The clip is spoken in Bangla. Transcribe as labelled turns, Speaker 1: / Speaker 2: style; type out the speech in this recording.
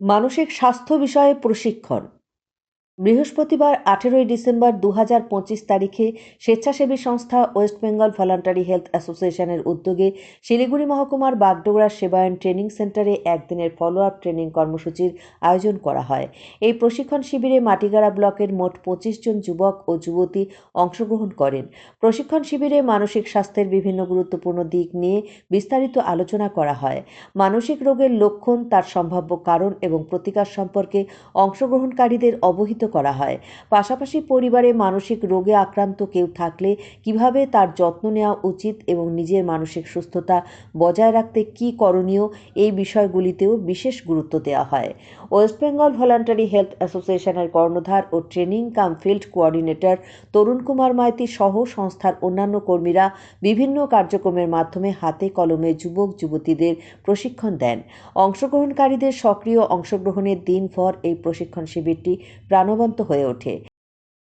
Speaker 1: মানসিক স্বাস্থ্য বিষয়ে প্রশিক্ষণ। বৃহস্পতিবার আঠেরোই ডিসেম্বর দু হাজার পঁচিশ তারিখে স্বেচ্ছাসেবী সংস্থা ওয়েস্ট বেঙ্গল ভলান্টারি হেলথ অ্যাসোসিয়েশনের উদ্যোগে শিলিগুড়ি মহকুমার বাগডোগরা সেবায়ন ট্রেনিং সেন্টারে একদিনের ফলো আপ ট্রেনিং কর্মসূচির আয়োজন করা হয়। এই প্রশিক্ষণ শিবিরে মাটিগাড়া ব্লকের মোট পঁচিশ জন যুবক ও যুবতী অংশগ্রহণ করেন। প্রশিক্ষণ শিবিরে মানসিক স্বাস্থ্যের বিভিন্ন গুরুত্বপূর্ণ দিক নিয়ে বিস্তারিত আলোচনা করা হয়। মানসিক রোগের লক্ষণ, তার সম্ভাব্য কারণ এবং প্রতিকার সম্পর্কে অংশগ্রহণকারীদের অবহিত করা হয়। পাশাপাশি পরিবারে মানসিক রোগে আক্রান্ত কেউ থাকলে কীভাবে তার যত্ন নেওয়া উচিত এবং নিজের মানসিক সুস্থতা বজায় রাখতে কী করণীয় এই বিষয়গুলিতেও বিশেষ গুরুত্ব দেওয়া হয়। ওয়েস্ট বেঙ্গল ভলান্টারি হেলথ অ্যাসোসিয়েশনের কর্ণধার ও training cum field coordinator Tarun Kumar Maity সহ সংস্থার অন্যান্য কর্মীরা বিভিন্ন কার্যক্রমের মাধ্যমে হাতে কলমে যুবক, যুবতীদের প্রশিক্ষণ দেন। অংশগ্রহণকারীদের সক্রিয় অংশগ্রহণের দিন দিনভর এই প্রশিক্ষণ শিবিরটি প্রাণবন্ত হয়ে ওঠে।